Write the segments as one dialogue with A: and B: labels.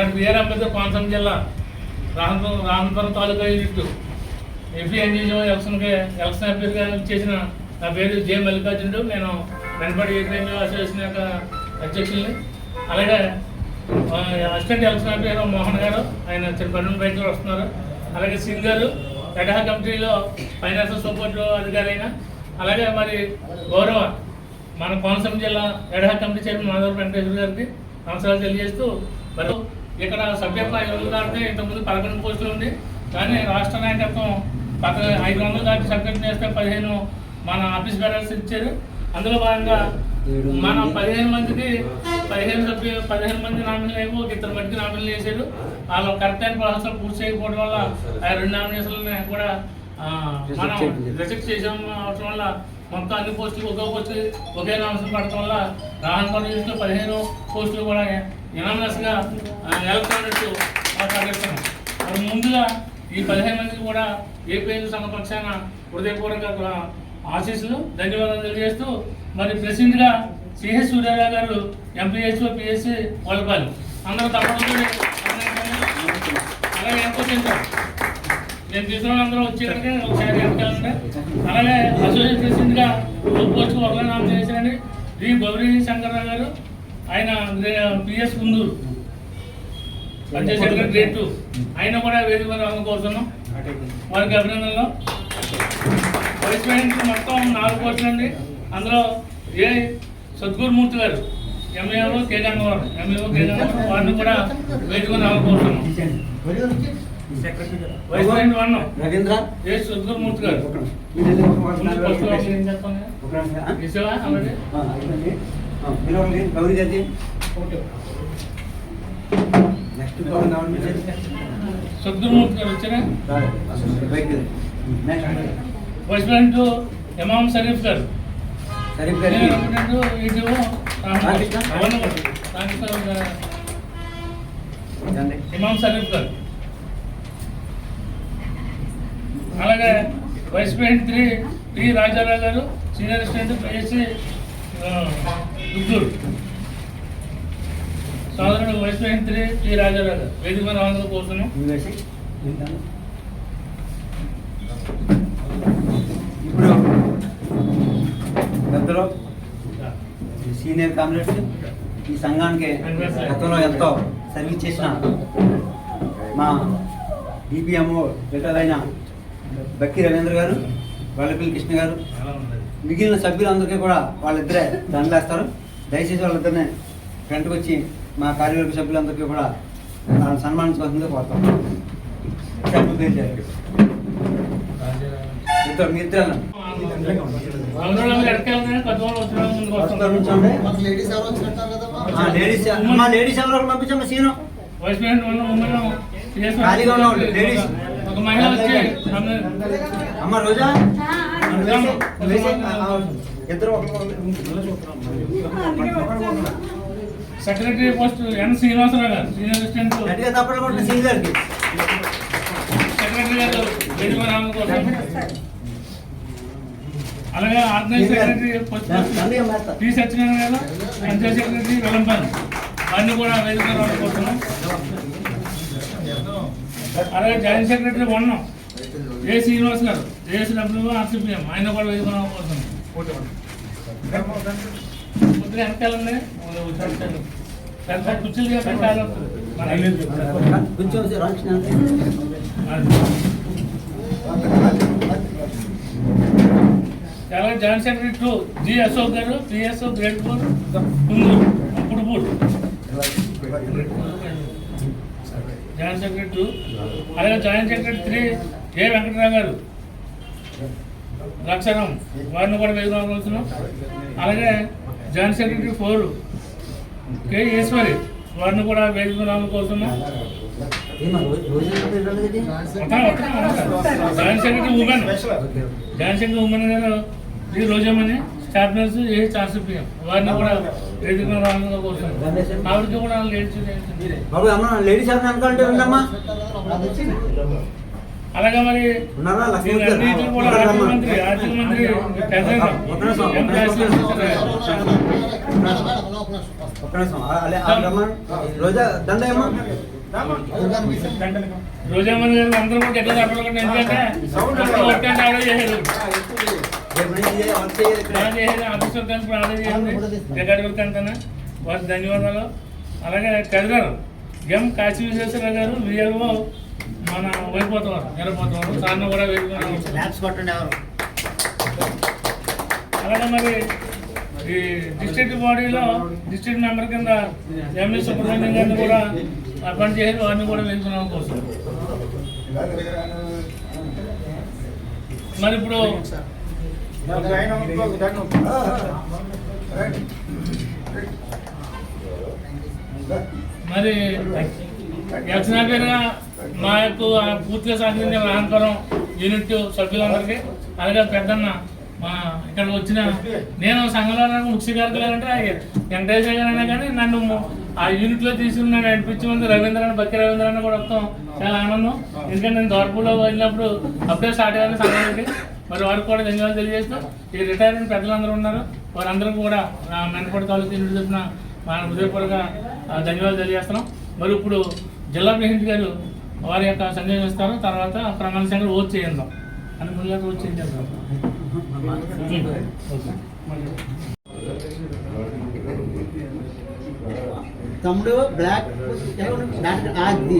A: దాని బిఆర్ అంబేద్కర్ కోనసీమ జిల్లా Ramapuram Ramapuram taluka unit. MP NGO ఎలక్షన్కి ఎలక్షన్ అభ్యర్థిగా చేసిన నా పేరు జే. మల్లికార్జునుడు. నేను వెనపడి ఏకైక అసోసియేషన్ యొక్క అధ్యక్షుల్ని అలాగే అసిస్టెంట్ ఎలక్షన్ అభ్యర్థి మోహన్ గారు ఆయన తిరుపతి బయటకు వస్తున్నారు. అలాగే సింగ్ గారు ఎడహా కమిటీలో ఫైనాన్షియల్ సపోర్ట్ అధికారి అయిన అలాగే మరి గౌరవ మన కోనసీమ జిల్లా ad hoc committee chairman Madhava Venkateswara గారికి నమస్కారాలు తెలియజేస్తూ మరి ఇక్కడ సభ్యత్వ ఐదు దాటితే ఇంతకుముందు పదకొండు పోస్టులు ఉంది కానీ రాష్ట్ర నాయకత్వం పక్క ఐదు వందలు దాటి సభ్యత్వం చేస్తే పదిహేను మన ఆఫీస్ బేరర్స్ ఇచ్చారు. అందులో భాగంగా మన పదిహేను మందికి పదిహేను సభ్యులు పదిహేను మంది నామినీలు ఏమో ఒక ఇద్దరు మట్టికి నామినీలు చేశారు వాళ్ళు కరెక్ట్ అయిన ప్రాసెస్ పూర్తి చేయకపోవడం వల్ల ఆ రెండు నామినేషన్లని కూడా మనం రిజెక్ట్ చేసాం అవటం వల్ల మొత్తం అన్ని పోస్టులు ఒకే పోస్టు ఒకే నామసం పడటం వల్ల రాహన్ పదిహేను పోస్టులు కూడా యునామినస్గా ఎలక్ట్రానిక్ ప్రకటిస్తున్నాం మరి ముందుగా ఈ పదిహేను మందికి కూడా ఏపీఎల్ సంఘ పక్షాన హృదయపూర్వక ఆశీస్సులు ధన్యవాదాలు తెలియజేస్తూ మరి ప్రెసిడెంట్గా సిహెచ్ సూర్యారావు గారు ఎంపీహెచ్ఓ పిఎస్సి వలపాలి అందరూ తప్పకుండా అలాగే ఎంతో నేను తీసుకున్న అందరూ వచ్చేదానికి ఒకసారి వెనకాలంటే అలాగే అసోసియేట్ ప్రెసిడెంట్గా పోస్ట్ ఒకరి నామం చేశారని వి గౌరీ శంకర్రావు గారు ఆయన PS Kunduru panchayat grade two ఆయన కూడా వేదిక మీద రావడం వారికి అభినందనలు. వైస్ ప్రెసిడెంట్ మొత్తం నాలుగు పోస్టులు అండి. అందులో ఏ Sadgurumurthy garu M A O K Gangavaram M A O K Gangavaram వారిని కూడా వేదిక మీద రావడం ఏ సద్గురుమూర్తి గారు?
B: మీరు గౌరీ గారిది. నెక్స్ట్ గౌరీ గౌరీ
A: గారు వచ్చారా. వైస్ ప్రెసిడెంట్ ఇమాం షరీఫ్ గారు.
B: గారి
A: ఇటు గారు. ఇమాం షరీఫ్ గారు. అలాగే vice president three P Rajarao గారు సీనియర్ అసిస్టెంట్ పిఎస్సి గుంటూరు సోదరుడు vice president three P Rajarao గారు వేదిక మీద
B: వేసి. ఉంటాను. ఇప్పుడు పెద్దలు సీనియర్ కామ్రేడ్స్ ఈ సంఘానికి గతంలో ఎంతో సర్వీస్ చేసిన మా డిపిఎంఓ రిటైర్ అయిన బక్కి రవీంద్ర గారు వల్లపల్లి కృష్ణ గారు మిగిలిన సభ్యులందరికీ కూడా వాళ్ళిద్దరే దండలేస్తారు దయచేసి వాళ్ళిద్దరినే ఫ్రంట్కి వచ్చి మా కార్యవర్గ సభ్యులందరికీ కూడా వాళ్ళని సన్మానించవలసిందిగా కోరుతాం ఇద్దరు మీ ఇద్దరు
C: లేడీస్ ఎవరో వచ్చినట్టు
B: లేడీస్ మా లేడీస్ సీను. ఖాళీగా లేడీస్.
A: ఒక మహిళ వచ్చి
B: అమ్మ రోజా? ఇద్దరు
A: secretary post N Srinivasarao garu senior assistant. Secretary గారు కోసం. అలాగే
B: organize secretary post.
A: T Satyanarayana గారు పంచాయత్ సెక్రటరీ వెల్లంపల్లి. అన్ని కూడా వేదిక రావడం కోసం అలాగే joint secretary one A Srinivas గారు జేఎస్డబ్ల్యూ ఆర్సీపీఎం ఆయన కూడా వేదిక రావడం కోసం ముద్ర వెనకాలండి పెద్ద కుర్చీలుగా పెట్టాలి. చాలా joint secretary two G Ashok గారు పిఎస్ఓ గ్రేట్ ఫోర్ కుందూరు అప్పుడుపూర్ జాయింట్ సెక్రటరీ టూ అలాగే joint secretary three A Venkatarao గారు? లక్షణం వారిని కూడా వేసుకోవాల్సిన అలాగే joint secretary four K Eswari వారిని కూడా వేసుకున్నాం కోరుతున్నాం joint secretary women. Joint secretary women గారు ఈ రోజేమని స్టాఫ్ నర్స్ ఏ చార్సిపిఎం వారిని కూడా లేడీస్
B: బాబు అమ్మ లేడీస్ ఎవరు అనుకుంటే ఉండమ్మా
A: అలాగే మరి.
B: అలే, ఆ రమ్మ. రోజా
A: గారు అందరూ కూడా గట్టిగా చెప్పకుండా ఎందుకంటే
B: వారి చేయాలి
A: ధన్యవాదాలు అలాగే కదిగారు ఎం కాశీ విశ్వేశ్వరరావు గారు విజయలో మన వెళ్ళిపోతున్నారు నిరపోతున్నారు సార్ను కూడా వేడుకున్నాను
C: ల్యాబ్స్ ఎవరు
A: అలాగే మరి ఈ డిస్ట్రిక్ట్ బాడీలో డిస్ట్రిక్ట్ మెంబర్ కింద ఎంఎస్ సుబ్రహ్మణ్యం గారిని కూడా అపాయింట్ చేసి వారిని కూడా వెళ్తున్నాం కోసం మరి ఇప్పుడు మరి యక్షణ మా యొక్క పూర్తిగా సాధించిన అహంకారం యూనిట్ సభ్యులందరికీ అలాగే పెద్దన్న మా ఇక్కడికి వచ్చిన నేను సంఘంలో ముఖ్య కార్యక్రమాలు అంటే వెంకటేశ్వర గారు అయినా కానీ నన్ను ఆ యూనిట్లో తీసుకుని నన్ను నడిపించి రవీంద్ర అని బక్కి రవీంద్ర అని కూడా వస్తాం చాలా ఆనందం. ఎందుకంటే నేను దోరపూలో వెళ్ళినప్పుడు అప్పుడే స్టార్ట్ అయ్యాను సంఘానికి మరి వారికి కూడా ధన్యవాదాలు తెలియజేస్తూ ఈ రిటైర్మెంట్ పెద్దలందరూ ఉన్నారు. వారందరికీ కూడా మెంటపడి తాలూకు యూనిట్ తరఫున మా హృదయపూర్వక ధన్యవాదాలు తెలియజేస్తున్నాం. మరి ఇప్పుడు జిల్లా ప్రెసిడెంట్ గారు వారి యొక్క సందేశం ఇస్తారు. తర్వాత ప్రమాణ సంఖ్య ఓట్ చేయందాం. అని ముందుగా ఓట్ చేయించాం
C: తమ్ముడు బ్లాక్ అది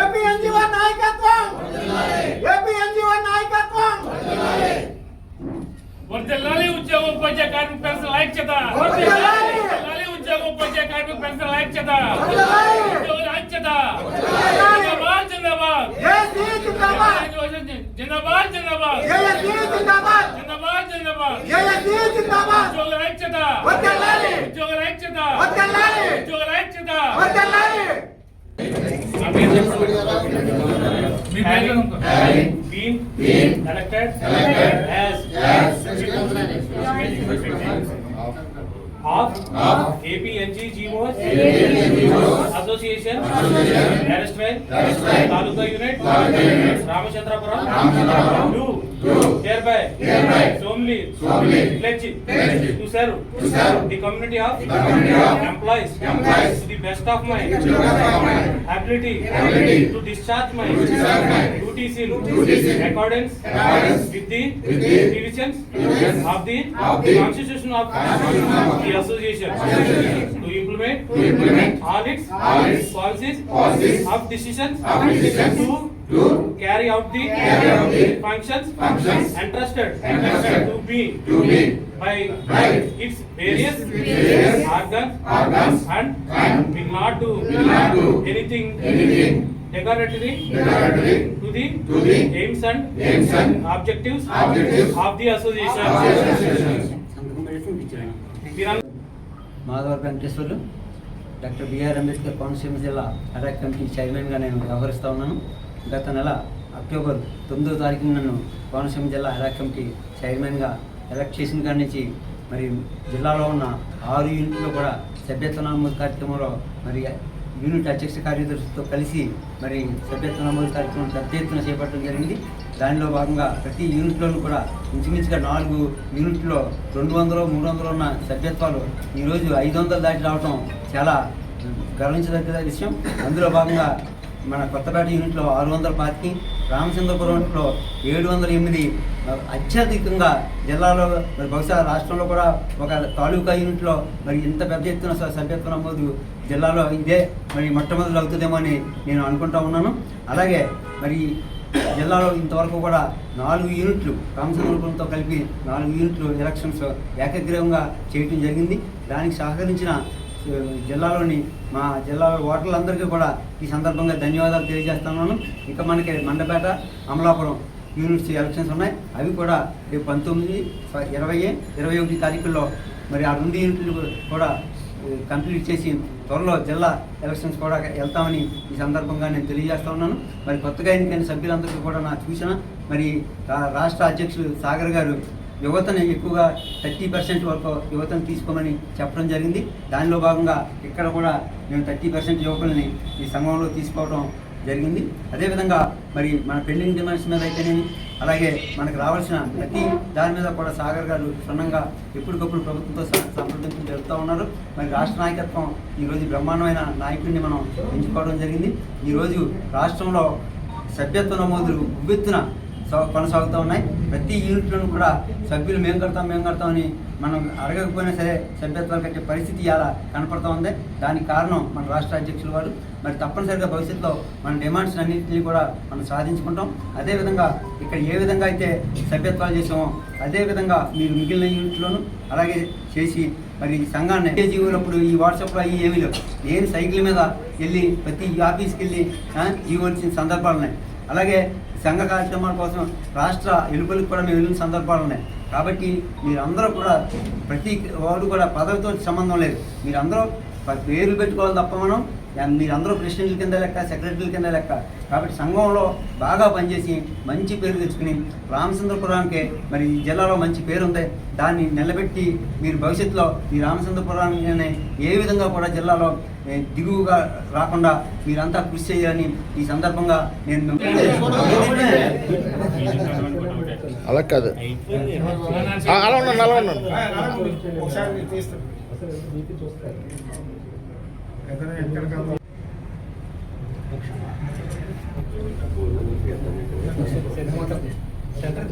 D: ఏపీ ఎన్జిఓ నాయకత్వం ఏపీ ఎన్జిఓ నాయకత్వం
A: వర్ధిల్లాలి ఉద్యోగ ఉపాధ్యాయ కార్మిక పెన్షన్ ఐక్యత
D: వర్ధిల్లాలి!
A: వర్ధిల్లాలి ఉద్యోగ ఉపాధ్యాయ కార్మిక పెన్షన్ ఐక్యత
D: వర్ధిల్లాలి!
A: ఉద్యోగుల ఐక్యత
D: వర్ధిల్లాలి!
A: జిందాబాద్ జిందాబాద్
D: ఏసీ జిందాబాద్
A: జిందాబాద్ జిందాబాద్
D: ఏఎస్సీ జిందాబాద్
A: జిందాబాద్ జిందాబాద్
D: ఏఎస్సీ జిందాబాద్
A: ఉద్యోగుల ఐక్యత
D: వర్ధిల్లాలి!
A: ఉద్యోగుల ఐక్యత
D: వర్ధిల్లాలి!
A: ఉద్యోగుల ఐక్యత
D: వర్ధిల్లాలి!
A: నా పేరు చెప్పండి. మీ పేరు చెప్పండి.
E: been been elected as of APNG GMOs Association Arrestment Taluka Unit Ramachandrapuram do Hereby, hereby, solemnly, solemnly, pledge, pledge, to serve, to serve, the community of, the community of, employees, employees, to the best of my, to the best of my, ability, ability, to discharge my, to discharge my, duties in, duties in, accordance, accordance, with the, with the, divisions, divisions, of the, of the, constitution of, constitution of, the association, association, to implement, to implement, all its, all its, policies, policies, of decisions, of decisions, to, carry out the functions entrusted to be by its various organs and will not do anything derogatory to the aims and objectives of the association. మీరందరూ
B: Madhavar Venkateswarlu doctor BR Ambedkar Konaseema జిల్లా attack committee చైర్మన్గా నేను వ్యవహరిస్తూ ఉన్నాను గత నెల October తొమ్మిదో తారీఖున నన్ను కోనసీమ జిల్లా అటాక్ కమిటీ చైర్మన్గా ఎలక్ట్ చేసిన కాడి నుంచి మరి జిల్లాలో ఉన్న ఆరు యూనిట్లో కూడా సభ్యత్వ నమోదు కార్యక్రమంలో మరి యూనిట్ అధ్యక్ష కార్యదర్శితో కలిసి మరి సభ్యత్వ నమోదు కార్యక్రమం పెద్ద ఎత్తున చేపట్టడం జరిగింది. దానిలో భాగంగా ప్రతి యూనిట్లోనూ కూడా ఇంచుమించుగా నాలుగు యూనిట్లో రెండు వందలు మూడు వందలు ఉన్న సభ్యత్వాలు ఈరోజు ఐదు వందలు దాటి రావడం చాలా గర్వించదగ్గ విషయం. అందులో భాగంగా మన కొత్తపేట యూనిట్లో ఆరు వందల పాతికి రామచంద్రపురంలో ఏడు వందల ఎనిమిది. అత్యధికంగా జిల్లాలో మరి బహుశా రాష్ట్రంలో కూడా ఒక తాలూకా యూనిట్లో మరి ఇంత పెద్ద ఎత్తున సభ్యత్వ నమోదు జిల్లాలో ఇదే మరి మొట్టమొదటి అవుతుందేమో అని నేను అనుకుంటా ఉన్నాను. అలాగే మరి జిల్లాలో ఇంతవరకు కూడా నాలుగు యూనిట్లు రామచంద్రపురంతో కలిపి నాలుగు యూనిట్లు ఎలక్షన్స్ ఏకగ్రీవంగా చేయటం జరిగింది. దానికి సహకరించిన జిల్లాలోని మా జిల్లా ఓటర్లందరికీ కూడా ఈ సందర్భంగా ధన్యవాదాలు తెలియజేస్తున్నాను. ఇక మనకి మండపేట అమలాపురం యూనిట్స్ ఎలక్షన్స్ ఉన్నాయి. అవి కూడా రేపు పంతొమ్మిది ఇరవై ఇరవై ఒకటి తారీఖుల్లో మరి ఆ రెండు యూనిట్లు కూడా కంప్లీట్ చేసి త్వరలో జిల్లా ఎలక్షన్స్ కూడా వెళ్తామని ఈ సందర్భంగా నేను తెలియజేస్తా ఉన్నాను. మరి కొత్తగా ఎన్నికైన సభ్యులందరికీ కూడా నా సూచన మరి రా- రాష్ట్ర అధ్యక్షుడు సాగర్ గారు యువతను ఎక్కువగా థర్టీ పర్సెంట్ వరకు యువతను తీసుకోమని చెప్పడం జరిగింది. దానిలో భాగంగా ఇక్కడ కూడా మేము థర్టీ పర్సెంట్ యువకులని ఈ సంఘంలో తీసుకోవడం జరిగింది. అదేవిధంగా మరి మన పెండింగ్ డిమాండ్స్ మీద అయితేనేమి అలాగే మనకు రావాల్సిన ప్రతి దాని మీద కూడా సాగర్ గారు క్షుణ్ణంగా ఎప్పటికప్పుడు ప్రభుత్వంతో సంప్రదింపులు జరుపుతూ ఉన్నారు. మరి రాష్ట్ర నాయకత్వం ఈరోజు బ్రహ్మాండమైన నాయకుడిని మనం ఎంచుకోవడం జరిగింది. ఈరోజు రాష్ట్రంలో సభ్యత్వ నమోదులు ఉవ్వెత్తున కొనసాగుతూ ఉన్నాయి. ప్రతి యూనిట్లను కూడా సభ్యులు మేము కడతాం మేము కడతాం అని మనం అడగకపోయినా సరే సభ్యత్వాలు కట్టే పరిస్థితి ఇలా కనపడుతూ ఉంది. దానికి కారణం మన రాష్ట్ర అధ్యక్షులు వారు. మరి తప్పనిసరిగా భవిష్యత్తులో మన డిమాండ్స్ అన్నింటినీ కూడా మనం సాధించుకుంటాం. అదేవిధంగా ఇక్కడ ఏ విధంగా అయితే సభ్యత్వాలు చేసామో అదే విధంగా మీరు మిగిలిన యూనిట్లోనూ అలాగే చేసి మరి ఈ సంఘాన్ని జీవులప్పుడు ఈ వాట్సాప్లో అవి ఏమీ లేవు. నేను సైకిల్ మీద వెళ్ళి ప్రతి ఆఫీస్కి వెళ్ళి జీవో సందర్భాలు ఉన్నాయి అలాగే సంఘ కార్యక్రమాల కోసం రాష్ట్ర ఎలుకలకు కూడా మేము వెళ్ళిన సందర్భాలు ఉన్నాయి. కాబట్టి మీరందరూ కూడా ప్రతి వాడు కూడా పదవితో సంబంధం లేదు. మీరందరూ ప- పేర్లు పెట్టుకోవాలి తప్ప మనం మీరందరూ ప్రెసిడెంట్ల కింద లెక్క సెక్రటరీల కింద లెక్క. కాబట్టి సంఘంలో బాగా పనిచేసి మంచి పేరు తెచ్చుకుని రామచంద్రపురానికి మరి ఈ జిల్లాలో మంచి పేరు ఉంది దాన్ని నిలబెట్టి మీరు భవిష్యత్తులో ఈ రామచంద్రపురాన్ని ఏ విధంగా కూడా జిల్లాలో దిగువగా రాకుండా మీరంతా కృషి చేయాలని ఈ సందర్భంగా నేను
F: అలా కాదు. అలా ఉన్నాను అలా ఉన్నాను
D: ఒకసారి తీస్తాను
C: సెంటర్